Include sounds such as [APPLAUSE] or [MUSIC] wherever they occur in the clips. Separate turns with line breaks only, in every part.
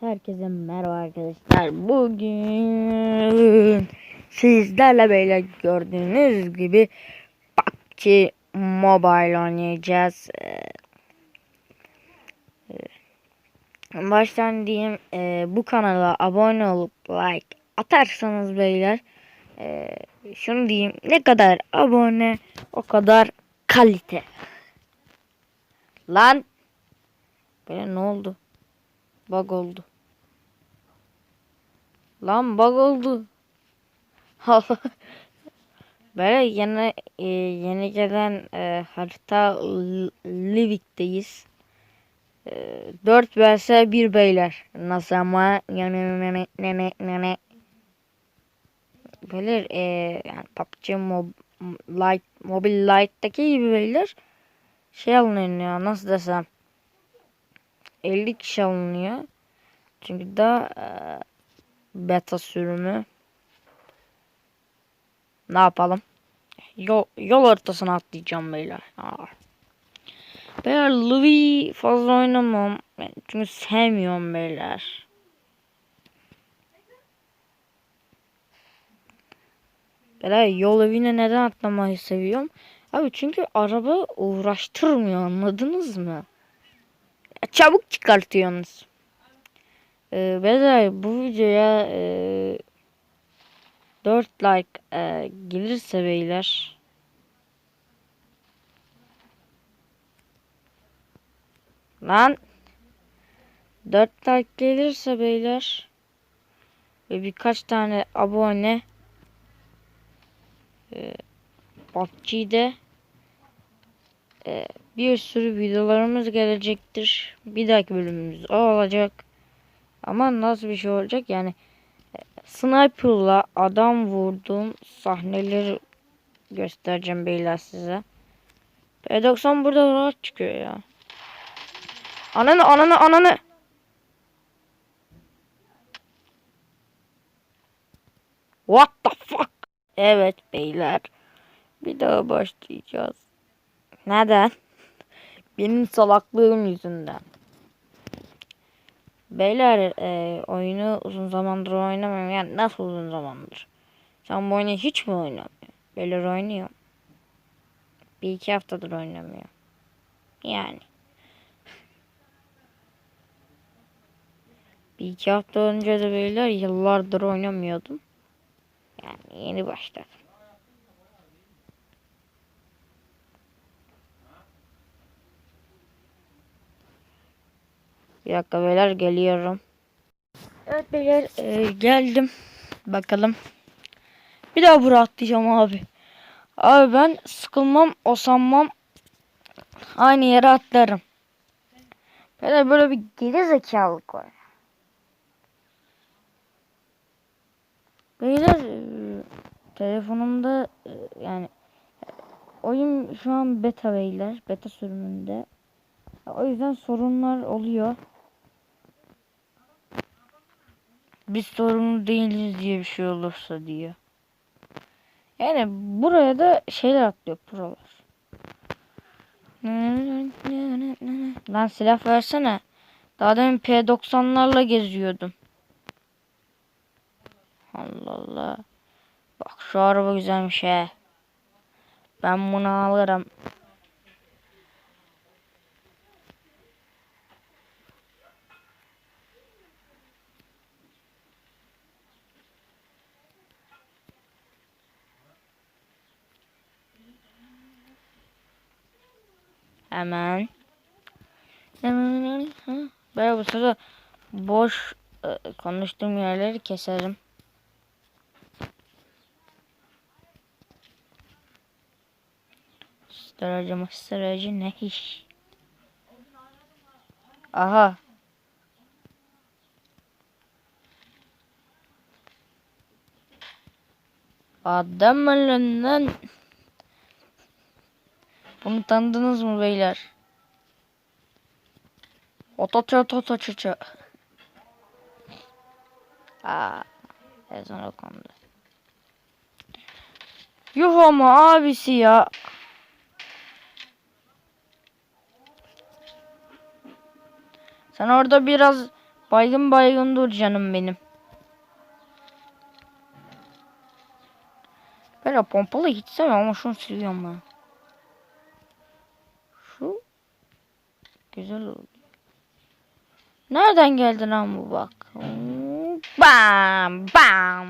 Herkese merhaba arkadaşlar. Bugün sizlerle beyler gördüğünüz gibi PUBG Mobile oynayacağız. Ee, e, Baştan diyeyim e, bu kanala abone olup like atarsanız beyler e, şunu diyeyim ne kadar abone o kadar kalite. Lan Böyle ne oldu? Bug oldu. Lan bug oldu. [LAUGHS] Böyle yeni e, yeni gelen e, harita Livik'teyiz. E, 4 vs 1 beyler. Nasıl ama yani ne ne ne ne ne Beyler e, yani PUBG Mob Light Mobile Lite'daki gibi beyler şey alınıyor nasıl desem 50 kişi alınıyor. Çünkü daha e, beta sürümü. Ne yapalım? Yol, yol ortasına atlayacağım beyler. Aa. Beyler Louis fazla oynamam. Çünkü sevmiyorum beyler. Beyler yol evine neden atlamayı seviyorum? Abi çünkü araba uğraştırmıyor anladınız mı? Çabuk çıkartıyorsunuz. Ee, bu videoya e, 4 like e, gelirse beyler lan 4 like gelirse beyler ve birkaç tane abone e, PUBG'de e, bir sürü videolarımız gelecektir. Bir dahaki bölümümüz o olacak. Ama nasıl bir şey olacak yani e, sniper'la adam vurduğum sahneleri göstereceğim beyler size. P90 burada rahat çıkıyor ya. Ananı ananı ananı. What the fuck? Evet beyler. Bir daha başlayacağız. Neden? Benim salaklığım yüzünden. Beyler e, oyunu uzun zamandır oynamıyorum. Yani nasıl uzun zamandır? Sen bu oyunu hiç mi oynamıyorsun? Beyler oynuyor. Bir iki haftadır oynamıyor. Yani. [LAUGHS] Bir iki hafta önce de beyler yıllardır oynamıyordum. Yani yeni başladım. Bir dakika beyler geliyorum. Evet beyler e, geldim. Bakalım. Bir daha buraya atlayacağım abi. Abi ben sıkılmam, osanmam. Aynı yere atlarım. Beyler böyle bir geri zekalılık var. Beyler e, telefonumda e, yani oyun şu an beta beyler. Beta sürümünde. O yüzden sorunlar oluyor. Biz sorumlu değiliz diye bir şey olursa diyor. Yani buraya da şeyler atlıyor prolar. Lan silah versene. Daha demin P90'larla geziyordum. Allah Allah. Bak şu araba güzelmiş he. Ben bunu alırım. Hemen. Böyle bu sırada boş e, konuştuğum yerleri keserim. Sıracı mı sıracı ne iş? Aha. Adam ölünden bunu tanıdınız mı beyler? Otoça otoça. Aa, ezan okundu. Yuh ama abisi ya. Sen orada biraz Baygın baygın dur canım benim. Böyle pompalı hiç sevmem ama şunu seviyorum ben. Şu güzel oldu. Nereden geldi lan bu bak? Bam bam.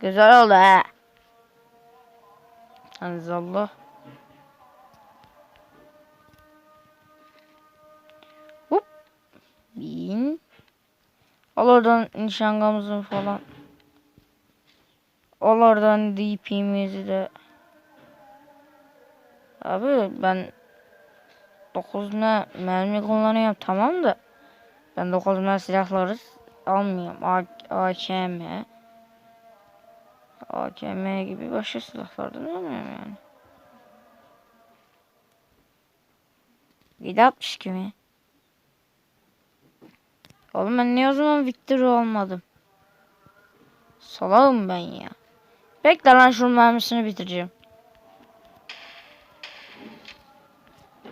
Güzel oldu ha. Allah. Hop. Bin. Al oradan nişangamızı falan. Al oradan DP'mizi de. Abi ben 9 ne mermi kullanıyorum tamam da ben 9 ne silahları almıyorum. A AKM AKM gibi başka silahlardan almıyorum yani. 762 mi? Oğlum ben ne o zaman Victor olmadım? Salağım ben ya. Bekle lan şunun mermisini bitireceğim.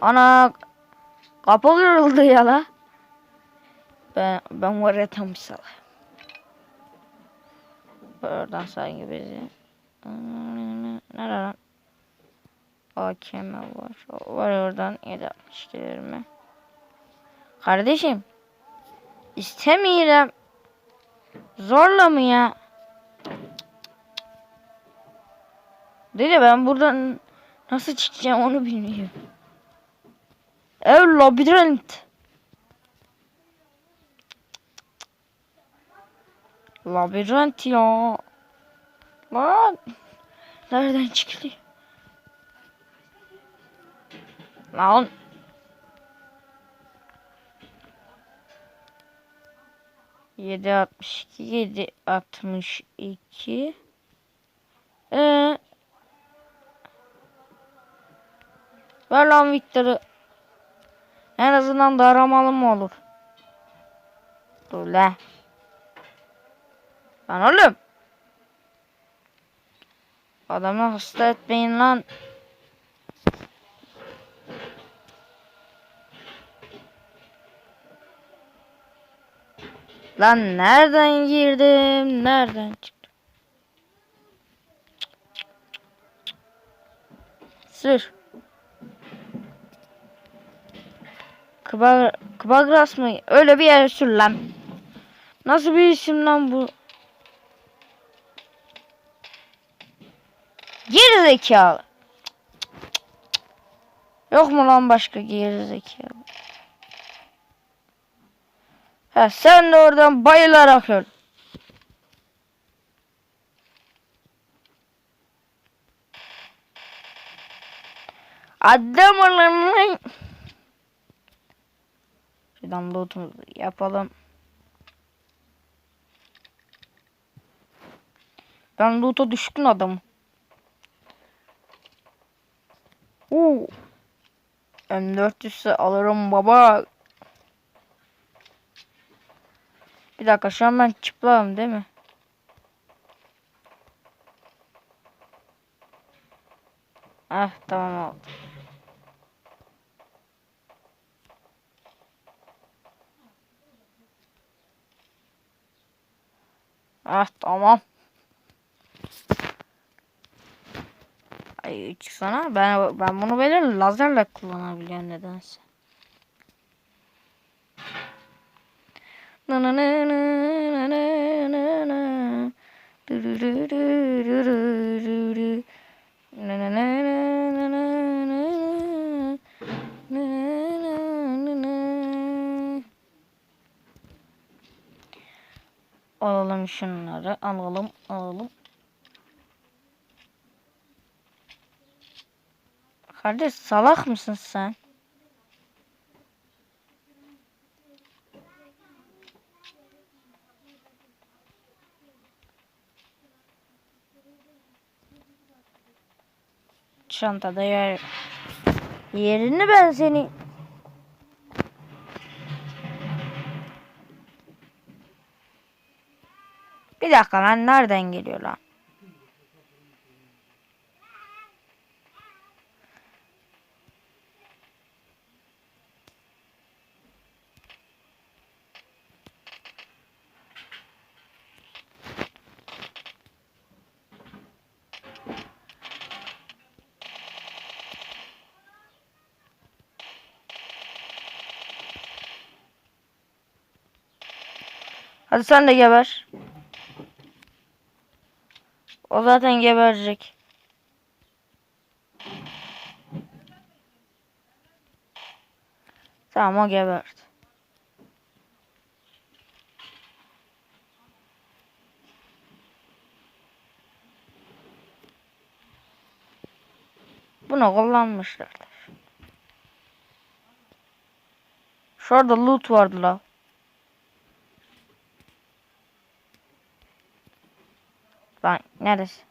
Ana kapı kırıldı ya la. Ben, ben var ya tam salak. Oradan sanki bizi. Nerede lan? AKM var. Var oradan 762 mi? Kardeşim. İstemiyorum. Zorla mı ya? Deli ben buradan nasıl çıkacağım onu bilmiyorum. Ev labirent. Labirent ya. Lan. Nereden çıkılıyor? Lan. Yedi altmış iki, yedi altmış iki. Ee, ver lan Victor'ı. En azından daramalı mı olur? Dur la. Lan oğlum. Adamı hasta etmeyin lan. Lan nereden girdim? Nereden çıktım? Sır. Kıbar, Kıbagras mı? Öyle bir yer sür lan. Nasıl bir isim lan bu? Geri zekalı. Yok mu lan başka geri zekalı? Ha sen de oradan bayılarak öl. Adam olun. Şuradan lootumuzu yapalım. Ben loot'a düşkün adamım. Oo. M400'ü alırım baba. Bir dakika şu an ben çıplağım değil mi? Ah tamam oldu. Ah tamam. Ay çıksana ben ben bunu böyle lazerle kullanabiliyorum nedense. Na na na na na na na na. Du du du du du du du du. Na na na na na na na. Na na na na. Alalım şunları alalım alalım. Kardeş salak mısın sen? Çantada yer. Yerini ben seni. Bir dakika lan nereden geliyor lan? Hadi sen de geber. O zaten geberecek. Tamam o geberdi. Bunu kullanmışlardır. Şurada loot vardı la. Lan neresi?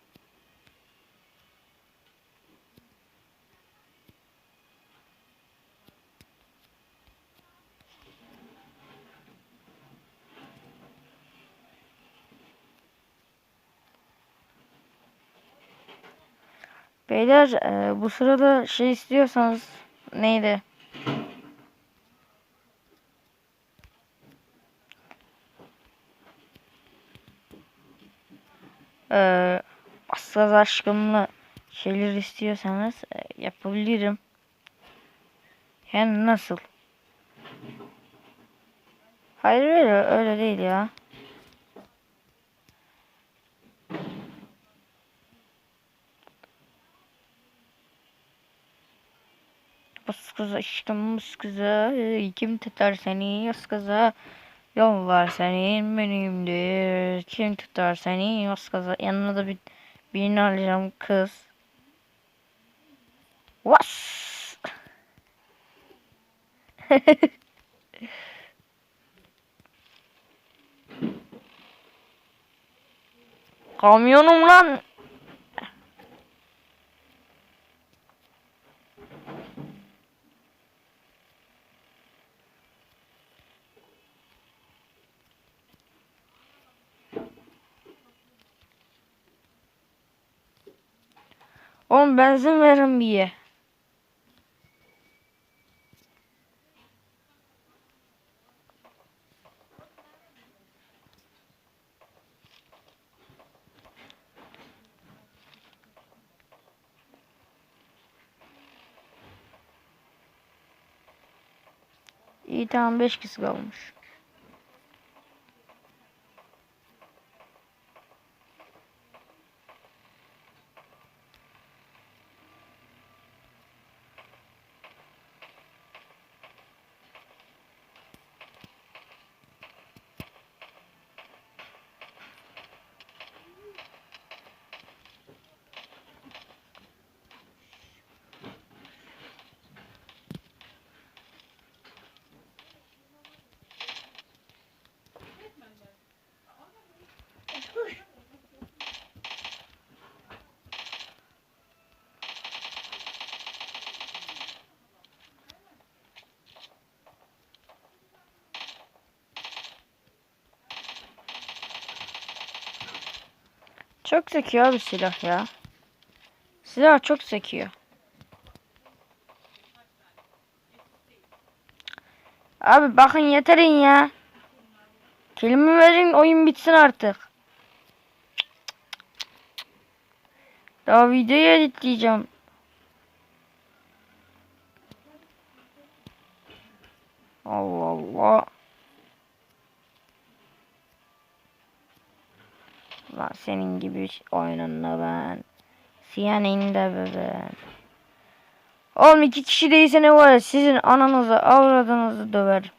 Beyler e, bu sırada şey istiyorsanız neydi? Ee, Asgaz aşkımla şeyler istiyorsanız e, yapabilirim. Hem nasıl? Hayır öyle, öyle değil ya. Bas kıza aşkım bas kıza kim tutar seni yaz kıza Yollar senin benimdir kim tutar seni yaz kıza yanına da bir birini alacağım kız. Was [LAUGHS] Kamyonum lan Oğlum benzin verin bir ye. İyi tamam 5 kişi kalmış. Çok sekiyor abi silah ya. Silah çok sekiyor. Abi bakın yeterin ya. Kelime verin oyun bitsin artık. Daha videoyu editleyeceğim. Allah Allah. Lan senin gibi oyununda ben. Siyane'nin de be ben. Oğlum iki kişi değilse ne var ya sizin ananızı avradınızı döverim.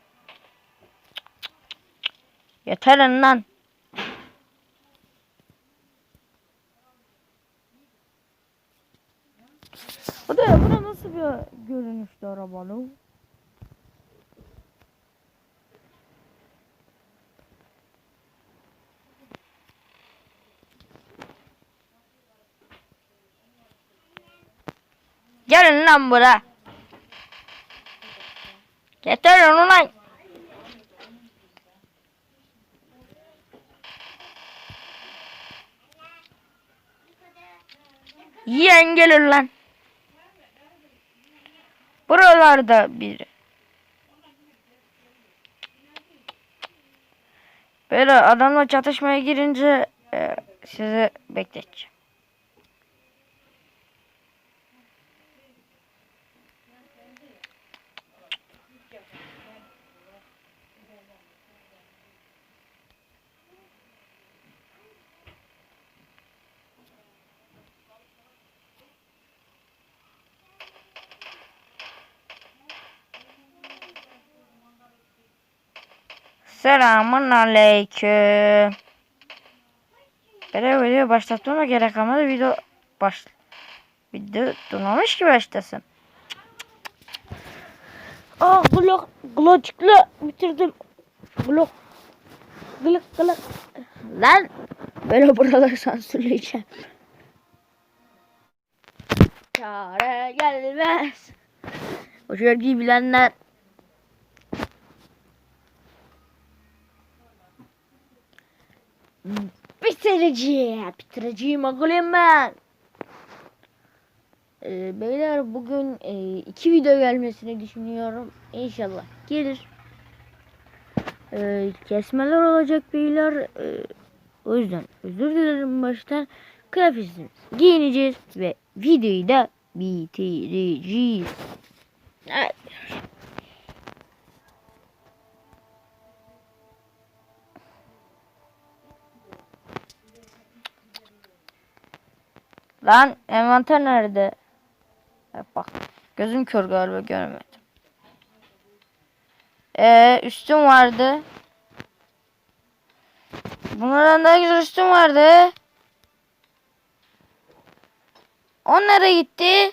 Yeter lan. Bu da bu da nasıl bir görünüşlü araba Gelin lan bura. Getir onu lan. Yiyen gelir lan. Buralarda biri. Böyle adamla çatışmaya girince e, sizi bekleteceğim. Selamun aleyküm. Böyle video başlatmama gerek kalmadı. Video baş... Video durmamış ki başlasın. Aa glok glocukla bitirdim. Glok. Glık glık. Lan böyle buraları sansürleyeceğim. Çare gelmez. O şarkıyı bilenler bitireceğim. Bitireceğim oğlum ben. Ee, beyler bugün e, iki video gelmesini düşünüyorum. İnşallah gelir. Ee, kesmeler olacak beyler. Ee, o yüzden özür dilerim baştan. Kıyafetimizi giyineceğiz ve videoyu da bitireceğiz. Evet. Lan envanter nerede? Ha, bak gözüm kör galiba görmedim. Ee, üstüm vardı. Bunlardan daha güzel üstüm vardı. O nereye gitti?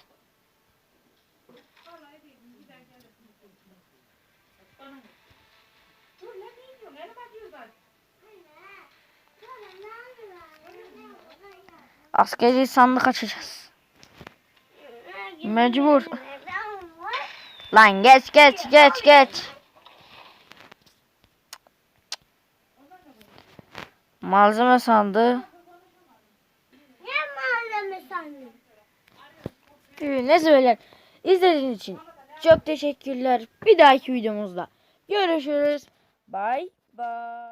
Askeri sandık açacağız. Mecbur. Lan geç geç geç geç. Malzeme sandığı.
Ne malzeme sandın?
Ee, Ne söyler? İzlediğiniz için çok teşekkürler. Bir dahaki videomuzda görüşürüz. Bye bye.